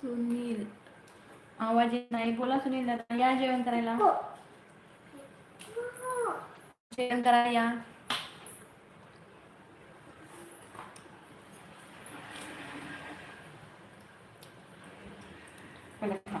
सुनील. आवाज येत नाही. बोला सुनील दादा. या जेवण करायला. जेवण करायला या पहिलं खा.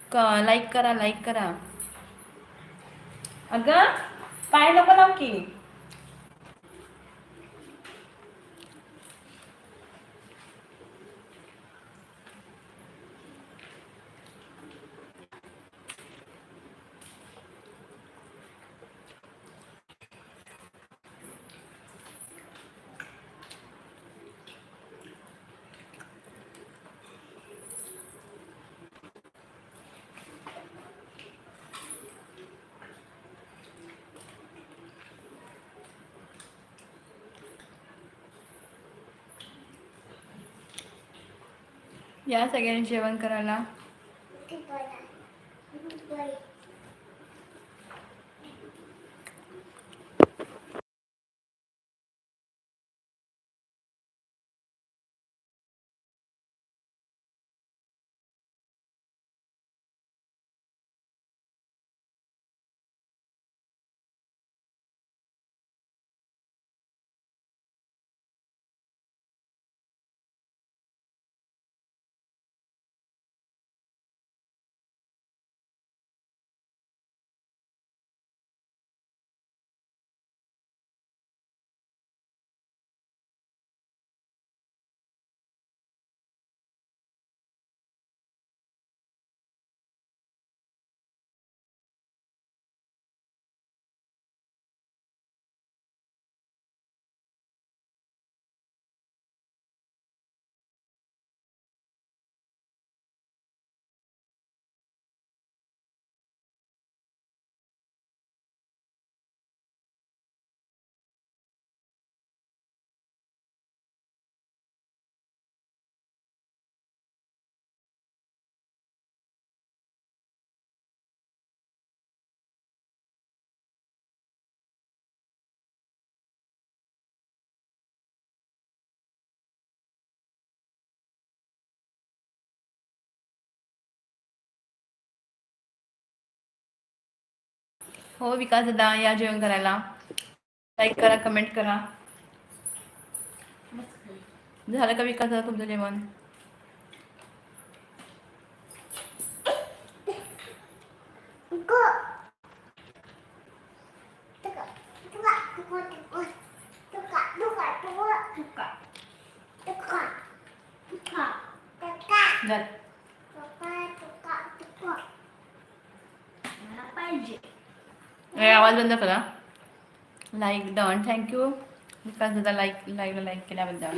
लाईक करा लाईक करा. अगं पाय नको लाव की. या सगळ्यांनी जेवण करायला. हो विकास दादा या जेवण करायला. लाईक करा कमेंट करा. झालं का विकास दादा तुमचं जेवण? झालं ए, आवाज बंद करा. लाईक डन थँक्यू विकास दादा लाईक लाईव्हला लाईक केल्याबद्दल.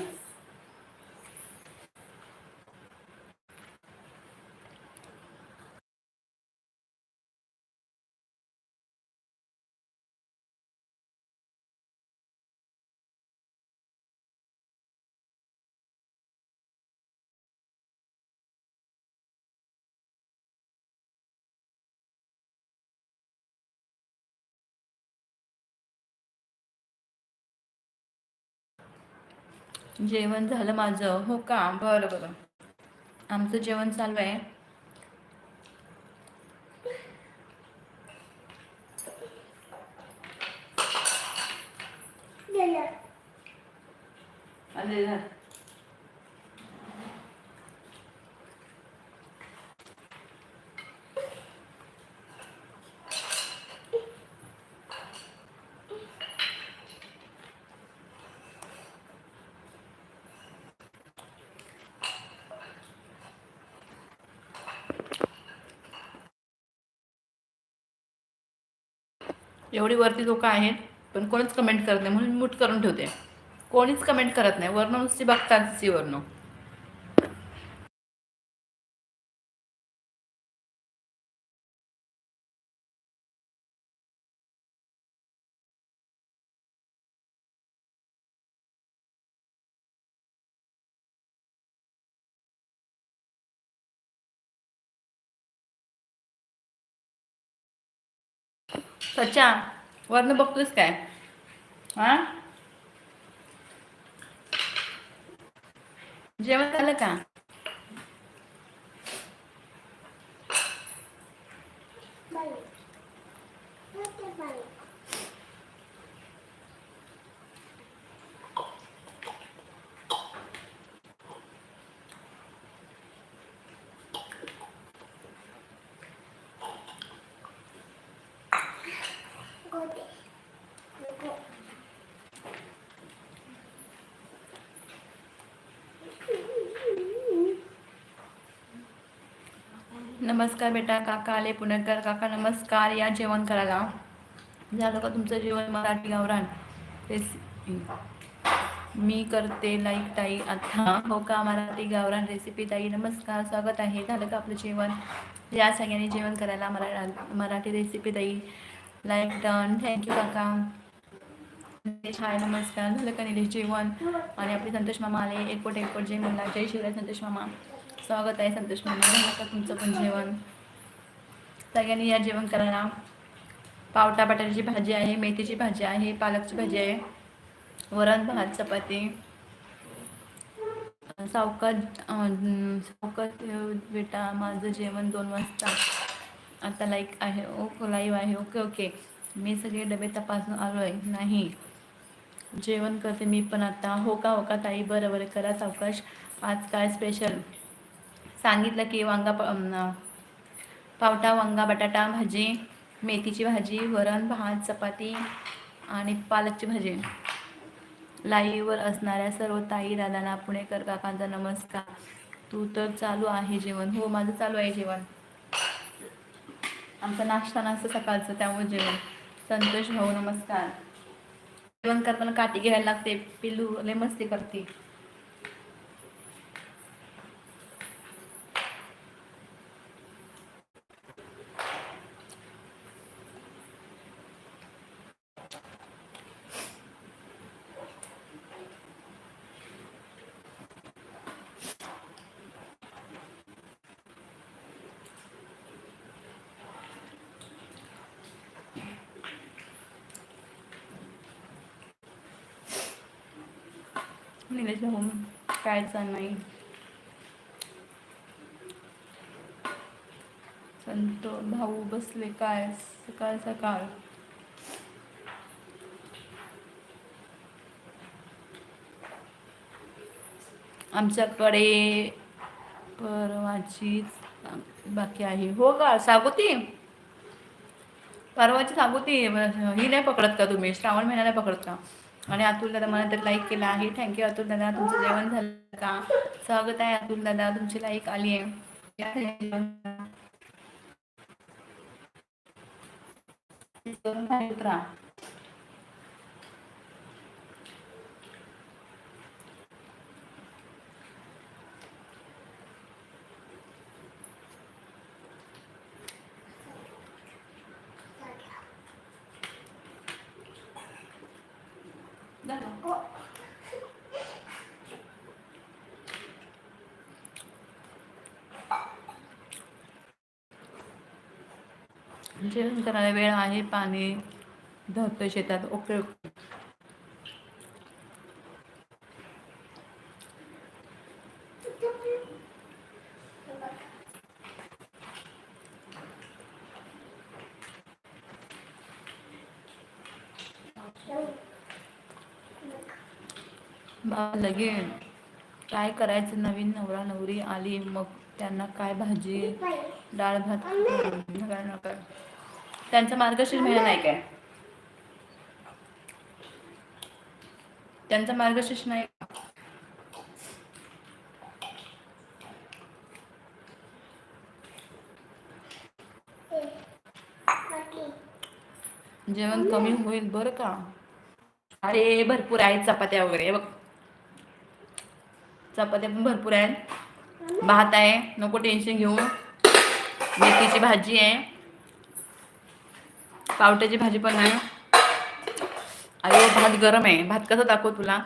जेवण झालं माझं. हो का? बरं बरं. आमचं जेवण चालू आहे. अरे एवढी वरती लोक आहेत पण कोणीच कमेंट करत नाही. म्हणून म्यूट करून ठेवते. कोणीच कमेंट करत नाही. वर्ण नुसती बघतात सी वर्ण. सच्चा. वर्ण बघतोस काय? हा? जेवण झालं का? नमस्कार बेटा काका आले पुणेकर काका नमस्कार. या जेवण करायला. झालं का तुमचं जेवण मराठी गावरान. रेसि मी करते लाईक ताई आता. हो का? मराठी गावरान रेसिपी ताई नमस्कार. स्वागत आहे. झालं का आपलं जेवण? या सगळ्यांनी जेवण करायला मरा मराठी रेसिपी ताई. लाईक डन थँक्यू काका. निलेश हाय नमस्कार. झालं का निलेश जेवण? आणि आपले संतोष मामा आले. एकवट एकवट जे म्हणला जय शिवराय संतोष मामा. स्वागत आहे संतोष मामा. तुमचं पण जेवण. सगळ्यांनी या जेवण करायला. पावटा बटाट्याची भाजी आहे मेथीची भाजी आहे पालकची भाजी आहे. वरण भात चपाती. सावकात अं, बेटा माझं जेवण दोन वाजता. आता लाईक आहे ओके लाईव्ह आहे ओके ओके मी सगळे डबे तपासून आलो आहे नाही. जेवण करते मी पण आता. हो का हो का ताई? बरं बरं. करा सावकाश. आज काय स्पेशल सांगितलं की वांगा पावटा वांगा बटाटा भाजी मेथीची भाजी वरण भात चपाती आणि पालकची भाजी. लाईव्हवर असणाऱ्या सर्व ताई दादांना पुणेकर काकांचा नमस्कार. तू तर चालू आहे जेवण. हो माझं चालू आहे जेवण. आमचा नाश्ता नसतं सकाळचं त्यामुळे जेवण. संतोष भाऊ नमस्कार. जेवण करताना काठी घ्यायला लागते पिल्लू लय मस्ती करते निलेश भाऊ काय नाही. संत भाऊ बसले काय? सकाळ सकाळ. आमच्याकडे परवाचीच बाकी आहे. हो का? सागोती? परवाची सागोती. ही नाही पकडत का तुम्ही? श्रावण महिना नाही पकडत का? आणि अतुल दादा मला तर लाईक केला आहे. थँक्यू अतुल दादा. तुमचं जेवण झालं का? स्वागत आहे अतुल दादा. तुमची लाईक आली आहे. जेवण करायला वेळ आहे पाणी धरतोय शेतात ओके ओके. लगे काय करायचं? नवीन नवरा नवरी आली मग त्यांना काय भाजी डाळ भात नका नका. त्यांचं मार्गशीर्ष महिना नाही काय? त्यांचा मार्गशीर्ष नाही. का? जेवण कमी होईल बरं का? अरे भरपूर आहेत चपात्या वगैरे बघ. चपात्या पण भरपूर आहेत. भात आहे नको टेन्शन घेऊ. मेथीची भाजी आहे. पावट्याची भाजी पण आहे अरे भात गरम आहे. भात कसं दाखव तुला?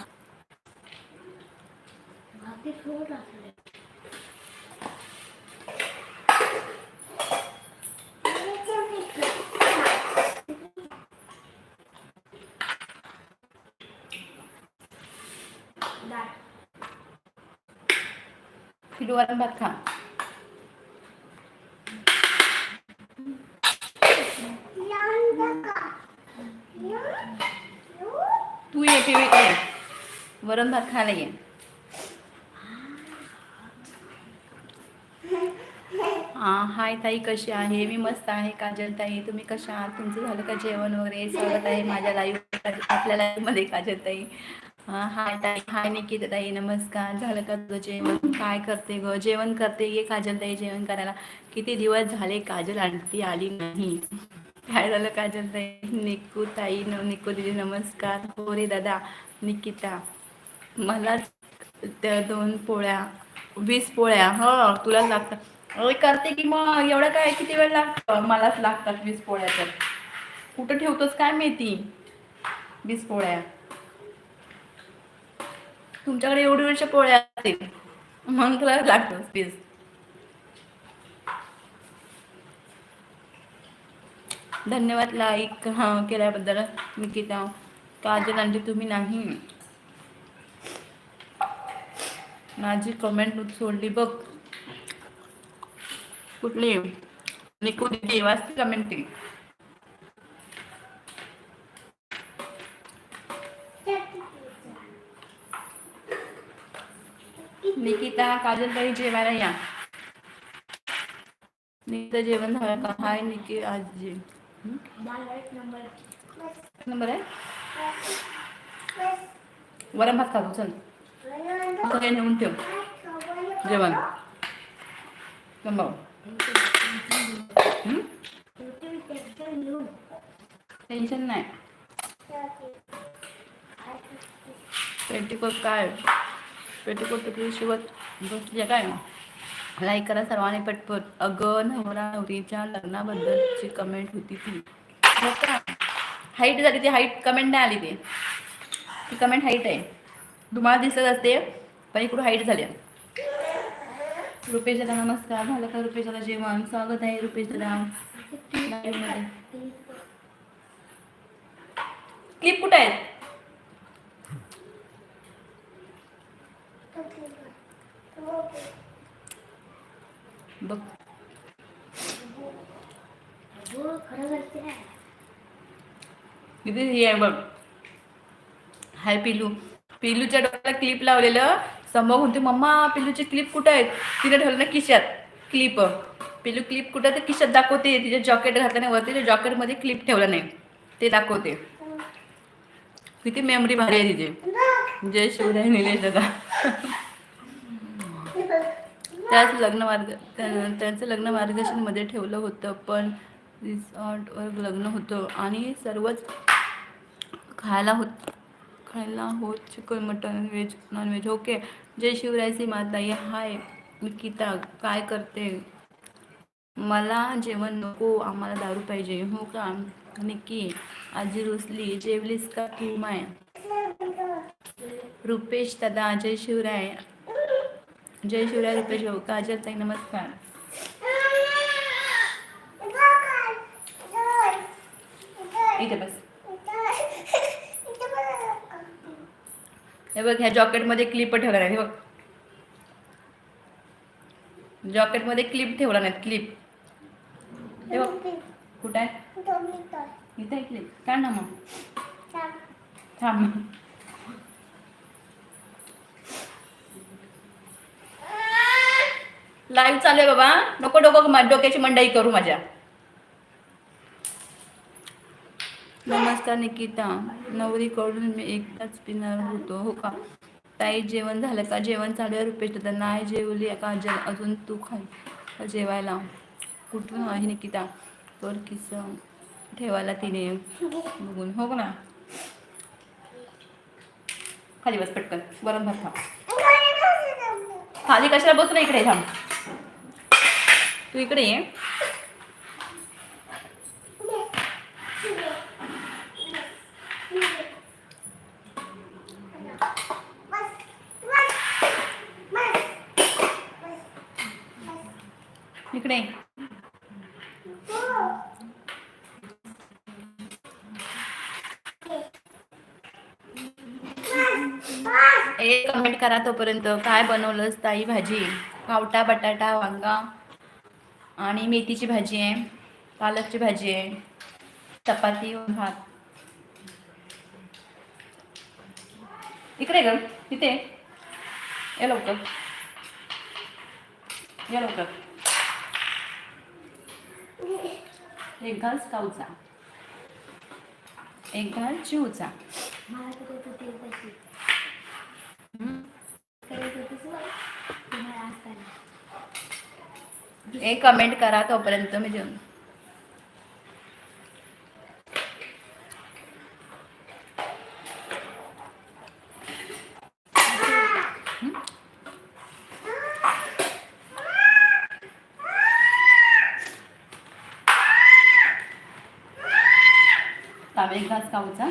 भात खा. तू ये वरण भात खायला ये. हा हाय ताई कशी आहे? मी मस्त आहे. काजल ताई तुम्ही कशा आहात? तुमचं झालं का जेवण वगैरे? स्वागत आहे माझ्या लाईव्ह आपल्या live मध्ये काजल ताई. हाय ताई. हाय निकिता ताई नमस्कार. झालं का तुझं जेवण? काय करते ग? जेवण करते ये काजल ताई जेवण करायला. किती दिवस झाले काजल आणती आली नाही. काय झालं काजल ताई निकू ताई न निकू दिदी नमस्कार हो रे दादा निकिता मला त्या दोन पोळ्या वीस पोळ्या हो तुलाच लागतात अरे करते की मग एवढं काय किती वेळ लागतं मलाच लागतात वीस पोळ्या तर कुठं ठेवतोस काय माहिती वीस पोळ्या तुमच्याकडे एवढी वर्ष पोळ्या असतील म्हणून तुला लागतं वीस धन्यवाद लाईक हा केल्याबद्दल. निकिता काजल आणि तुम्ही नाही. माझी कमेंट सोडली बघ. कुठली? निकू दिदी वाचते कमेंट ती निकिता काजल ताई जेवायला या. निकिता जेवण झालं का? हाय निकी आजी. नंबर आहे? वरण भात खातो चल. काही नेऊन ठेव. जेवण. टेन्शन नाही. पेटीकोट काय? पेटीकोट तुझी शिवत? बसली आहे काय लाईक करा सर्वांनी पटपट. अगं नवरा नवरीच्या लग्नाबद्दलची कमेंट होती ती. का हाईट झाली ती. हाईट कमेंट नाही आली ती. ती कमेंट हाईट आहे. तुम्हाला दिसत असते पण इकडून हाईट झाली. रुपेश दादा नमस्कार. झालं का रुपेश दादा जेवण? स्वागत आहे रुपेश दादा. क्लिप कुठे आहेत? बघ. किती हे आहे बघ. हाय पिलू. पिलूच्या डोक्याला क्लिप लावलेलं. समोर म्हणते मम्मा पिलूचे क्लिप कुठं आहेत? तिने ठेवलं ना किशात क्लिप पिलू क्लिप कुठं ते किशात दाखवते. तिचे जॉकेट घातलं नाही वरती जॉकेटमध्ये क्लिप ठेवलं नाही. ते दाखवते. किती मेमरी भारी आहे तिचे. जय शिवराय निलेश दादा. त्याच लग्न मार्ग त्या- त्यांचं लग्न मार्गदर्शनमध्ये ठेवलं होतं पण रिसॉर्टवर लग्न होतं आणि सर्वच खायला होत खायला होत chicken mutton veg non veg okay जय शिवरायची माताई. हाय निकिता. काय करते? मला जेवण नको आम्हाला दारू पाहिजे. हो का? निकी आजी रुसली जेवलीस का? तू माय रुपेश दादा जय शिवराय. जय शिवराय रुपेश भाऊ काजल ताई नमस्कार. इथे बस. हे बघ ह्या जॉकेटमध्ये क्लिप ठेवला नाही हे बघ. जॉकेटमध्ये क्लिप ठेवला नाही क्लिप हे बघ कुठं आहे? इथे आहे क्लिप काय ना मग. थांब. लाईव्ह चालू आहे बाबा. नको डोकं डोक्याची मंडई करू माझ्या. नमस्कार निकिता. नवरीकडून मी एकदाच पिणार होतो. हो का? ताई जेवण झालं का? जेवण चालू आहे रुपेश दादा. नाही जेवली का? जे- अजून तू खाय. जेवायला? कुठून आहे निकिता? तर किस ठेवायला तिने. बघून. हो ना खाली बस पटकन. गरम भात खा. खाली कशाला बसून ना इकडे थांब. तू इकडे ये. इकडे एक कमेंट करा तोपर्यंत. काय बनवलंस ताई भाजी? पावटा बटाटा वांगा? आणि मेथीची भाजी आहे पालकची भाजी आहे चपाती भात. इकडे ग तिथे या. लवकर. या लवकर. एक घास काऊचा. एक घास चिवचा मला तर ते तेल पाहिजे हम्म. करत होतीस बघ तुम्हाला असताना एक कमेंट करा तोपर्यंत मी जेवण. तांबे एक घास खाऊचा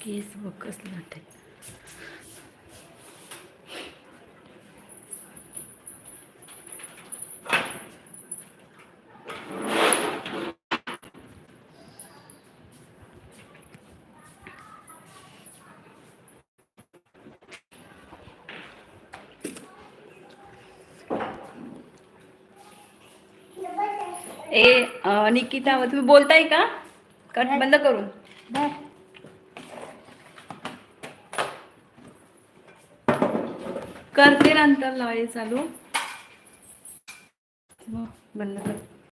केस बघ कसला ए निकिता तुम्ही बोलताय का? कट बंद करून. बर करते नंतर लावायला चालू. बंद कर.